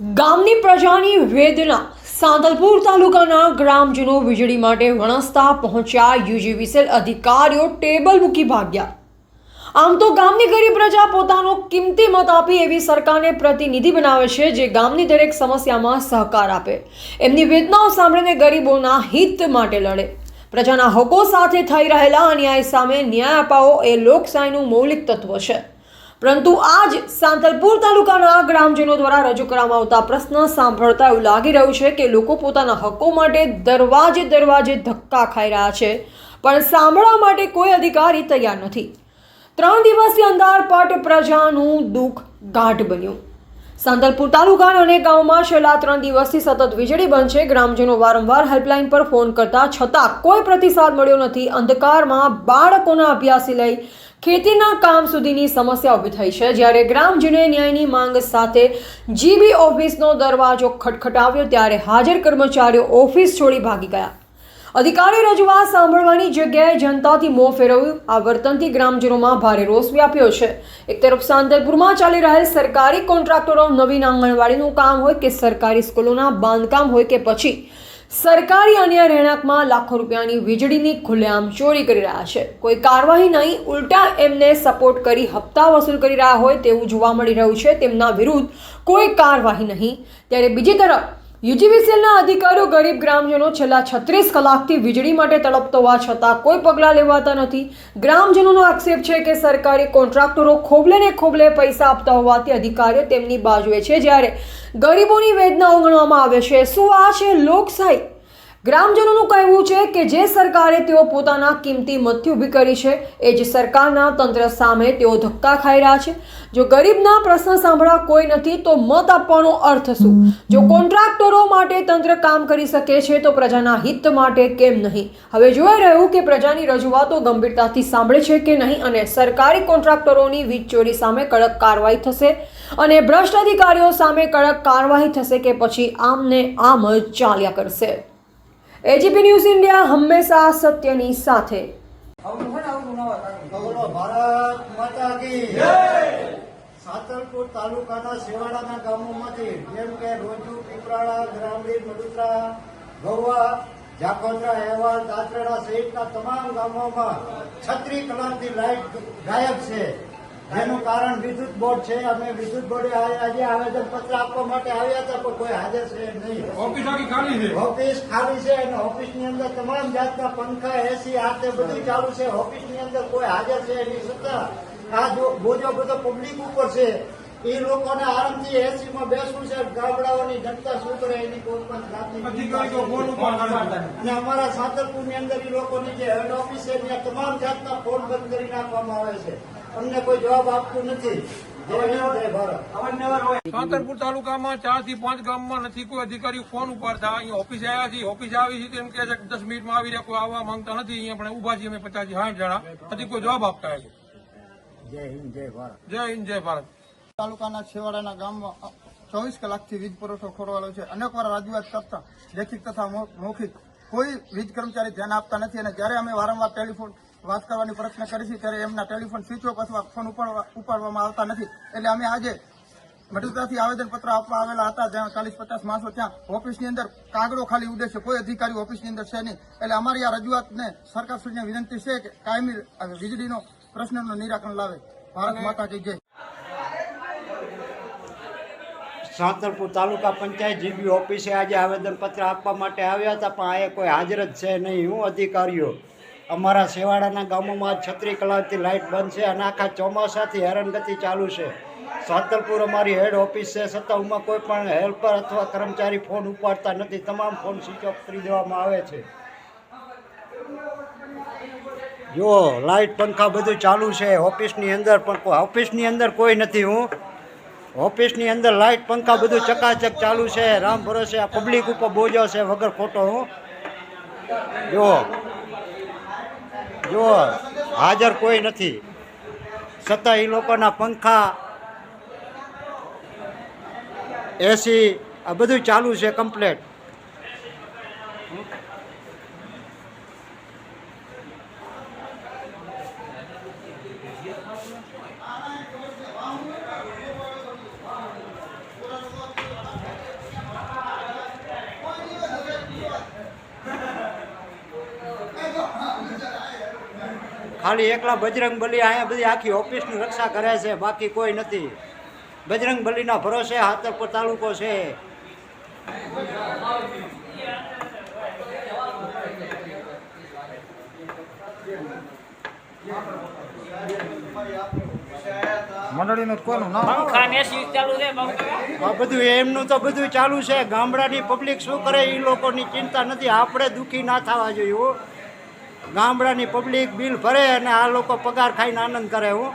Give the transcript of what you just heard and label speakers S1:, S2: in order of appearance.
S1: ગામની પ્રજાની વેદના સાંતલપુર તાલુકાના ગ્રામજનો વીજળી માટે વણસતા પહોંચ્યા યુજીવીસેલ અધિકારીઓ ટેબલ મૂકી ભાગ્યા. આમ તો ગામની ગરીબ પ્રજા પોતાનો કિંમતી મત આપી એવી સરકારને પ્રતિનિધિ બનાવે છે જે ગામની દરેક સમસ્યામાં સહકાર આપે. એમની વેદનાઓ સાંભળીને ગરીબોના હિત માટે લડે. પ્રજાના હકો સાથે થઈ રહેલા અન્યાય સામે ન્યાય અપાવો એ લોકશાહીનું મૌલિક તત્વ છે. પરંતુ આજ સાંતલપુર તાલુકાના ગ્રામજનો દ્વારા રજૂ કરવામાં આવતા પ્રશ્ન સાંભળતા એવું લાગી રહ્યું છે કે લોકો પોતાના હકો માટે દરવાજે દરવાજે ધક્કા ખાઈ રહ્યા છે, પણ સાંભળવા માટે કોઈ અધિકારી તૈયાર નથી. ત્રણ દિવસથી અંધારપટ પ્રજાનું દુઃખ ગાઢ બન્યું. સાંતલપુર તાલુકાના અનેક ગામોમાં છેલ્લા ત્રણ દિવસથી સતત વીજળી બંધ છે. ગ્રામજનો વારંવાર હેલ્પલાઇન પર ફોન કરતા છતાં કોઈ પ્રતિસાદ મળ્યો નથી. અંધકારમાં બાળકોના અભ્યાસથી લઈ ખેતીના કામ સુધીની સમસ્યા ઊભી થઈ છે. જ્યારે ગ્રામજનોએ ન્યાયની માંગ સાથે જીબી ઓફિસનો દરવાજો ખટખટાવ્યો, ત્યારે હાજર કર્મચારીઓ ઓફિસ છોડી ભાગી ગયા. અધિકારી રજૂઆત સાંભળવાની જગ્યાએ જનતાથી મોં ફેરવ્યું. આ વર્તનથી ગ્રામજનોમાં ભારે રોષ વ્યાપ્યો છે. એક તરફ સાંતલપુરમાં ચાલી રહેલ સરકારી કોન્ટ્રાક્ટરો નવીન આંગણવાડીનું કામ હોય કે સરકારી સ્કૂલોના બાંધકામ હોય કે પછી સરકારી અન્ય રહેણાંકમાં લાખો રૂપિયાની વીજળીની ખુલ્લેઆમ ચોરી કરી રહ્યા છે. કોઈ કાર્યવાહી નહીં, ઉલટા એમને સપોર્ટ કરી હપ્તા વસૂલ કરી રહ્યા હોય તેવું જોવા મળી રહ્યું છે. તેમના વિરુદ્ધ કોઈ કાર્યવાહી નહીં. ત્યારે બીજી તરફ યુજીવીસીએલના અધિકારીઓ ગરીબ ગ્રામજનો છેલ્લા છત્રીસ કલાકથી વીજળી માટે તડપતો હોવા છતાં કોઈ પગલાં લેવાતા નથી. ગ્રામજનોનો આક્ષેપ છે કે સરકારી કોન્ટ્રાક્ટરો ખોબલે ને ખોબલે પૈસા આપતા હોવાથી અધિકારીઓ તેમની બાજુએ છે જ્યારે ગરીબોની વેદના ઓગણવામાં આવે છે. શું આ છે લોકશાહી? ગ્રામજનોનું કહેવું છે કે જે સરકારે તેઓ પોતાના કિંમતી મતથી ઊભી કરી છે, એ જ સરકારના તંત્ર સામે તેઓ ધક્કા ખાઈ રહ્યા છે. જો ગરીબના પ્રશ્ન સાંભળવા કોઈ નથી, તો મત આપવાનો અર્થ શું? જો કોન્ટ્રાક્ટરો માટે તંત્ર કામ કરી શકે છે, તો પ્રજાના હિત માટે કેમ નહીં? હવે જોઈ રહ્યું કે પ્રજાની રજૂઆતો ગંભીરતાથી સાંભળે છે કે નહીં અને સરકારી કોન્ટ્રાક્ટરોની વીજ ચોરી સામે કડક કાર્યવાહી થશે અને ભ્રષ્ટ અધિકારીઓ સામે કડક કાર્યવાહી થશે કે પછી આમને આમ જ ચાલ્યા કરશે. એજીપી ન્યૂઝ ઇન્ડિયા હંમેશા સત્યની સાથે.
S2: ભારત માતા કી સાતલપુર તાલુકાના શિવાડાના ગામોમાંથી જેમ કે રોજુ, પીપરાળા, ગ્રામડી, મડુતરા, ગૌવા જાખોત્રા અહેવાલ દાત્રડા સહિતના તમામ ગામોમાં છત્રી કલાકથી લાઇટ ગાયબ છે. જેનું કારણ વિદ્યુત બોર્ડ છે. અમે વિદ્યુત બોર્ડે આજે આવેદન પત્ર આપવા માટે આવ્યા હતા પણ કોઈ હાજર છે નહીં.
S3: ઓફિસ આખી ખાલી છે.
S2: ઓફિસ ખાલી છે અને ઓફિસની અંદર તમામ જાતના પંખા એસી આ તે બધું ચાલુ છે. ઓફિસની અંદર કોઈ હાજર છે એની છતાં આ બોજો બધો પબ્લિક ઉપર છે. એ લોકોને આરામથી એસી માં બેસવું છે. ગામડાઓની જનતા શું કરે એની કોઈ પણ જાતની. અને અમારા સાતરપુરની અંદર એ લોકોની જે હેડ ઓફિસ છે ત્યાં તમામ જાતના ફોન બંધ કરી નાખવામાં આવે છે. અમને કોઈ જવાબ આપતું નથી. જય હિન્દ જય ભારત.
S3: સાંતરપુર તાલુકામાં ચારથી પાંચ ગામમાં નથી કોઈ અધિકારી ફોન ઉપર ઉપાડતા અહીંયા ઓફિસે આવ્યા છીએ. ઓફિસે આવી છે તેમ કે છે દસ મિનિટમાં આવી રહ્યા. કોઈ આવવા માંગતા નથી. અહીંયા પણ ઊભા છીએ અમે પચાસ સાઠ જણા. નથી કોઈ જવાબ આપતા નથી.
S2: જય હિન્દ જય ભારત.
S3: જય હિન્દ જય ભારત.
S4: તાલુકાના છેવાડાના ગામમાં ચોવીસ કલાકથી વીજ પુરવઠો ખોરવાયો છે. અનેક વાર રજૂઆત કરતા લેખિત તથા મૌ- મૌખિક કોઈ વીજ કર્મચારી ધ્યાન આપતા નથી અને જ્યારે અમે વારંવાર ટેલિફોન વાત કરવાની પ્રયત્ન કરી છે ત્યારે એમના ટેલિફોન સ્વિચ ઓફ અથવા ફોન ઉપાડવા ઉપાડવામાં આવતા નથી. એટલે અમે આજે વડોદરાથી આવેદનપત્ર આપવા આવેલા હતા જ્યાં ચાલીસ પચાસ માણસો ત્યાં ઓફિસની અંદર કાગડો ખાલી ઉડે છે કોઈ અધિકારી ઓફિસની અંદર છે નહીં. એટલે અમારી આ રજૂઆતને સરકારશ્રીને વિનંતી છે કે કાયમી વીજળીનો પ્રશ્નનું નિરાકરણ લાવે. ભારત માતા કી જય.
S2: સાંતરપુર તાલુકા પંચાયત જીબી ઓફિસે આજે આવેદનપત્ર આપવા માટે આવ્યા હતા પણ આ કોઈ હાજર જ છે નહીં. હું અધિકારીઓ અમારા શેવાડાના ગામોમાં છત્રી કલાકથી લાઇટ બંધ છે અને આખા ચોમાસાથી હેરાનગતિ ચાલુ છે. સાતલપુર અમારી હેડ ઓફિસ છે, છતાં ઉમાં કોઈ પણ હેલ્પર અથવા કર્મચારી ફોન ઉપાડતા નથી. તમામ ફોન સ્વિચ ઓફ કરી દેવામાં આવે છે. જુઓ લાઇટ, પંખા બધું ચાલુ છે ઓફિસની અંદર, પણ ઓફિસની અંદર કોઈ નથી હું. ઓફિસની અંદર લાઇટ, પંખા બધું ચકાચક ચાલુ છે. રામ ભરોસે આ પબ્લિક ઉપર બોજો છે વગર ખોટો હું. જુઓ જુઓ હાજર કોઈ નથી. છતાં એ લોકોના પંખા એસી આ બધું ચાલુ છે કમ્પ્લેટ ખાલી એકલા બજરંગ બલી અહીંયા બધી આખી ઓફિસની રક્ષા કરે છે બાકી કોઈ નથી. બજરંગ બલીના ભરોસે હાતરપુર તાલુકો છે.
S4: મંડળીનું કોનું નામ?
S2: બધું એમનું તો બધું ચાલુ છે. ગામડાની પબ્લિક શું કરે એ લોકોની ચિંતા નથી. આપણે દુઃખી ના થવા જોઈએ ગામડાની પબ્લિક બિલ ભરે અને આ લોકો પગાર ખાઈને આનંદ કરે હું.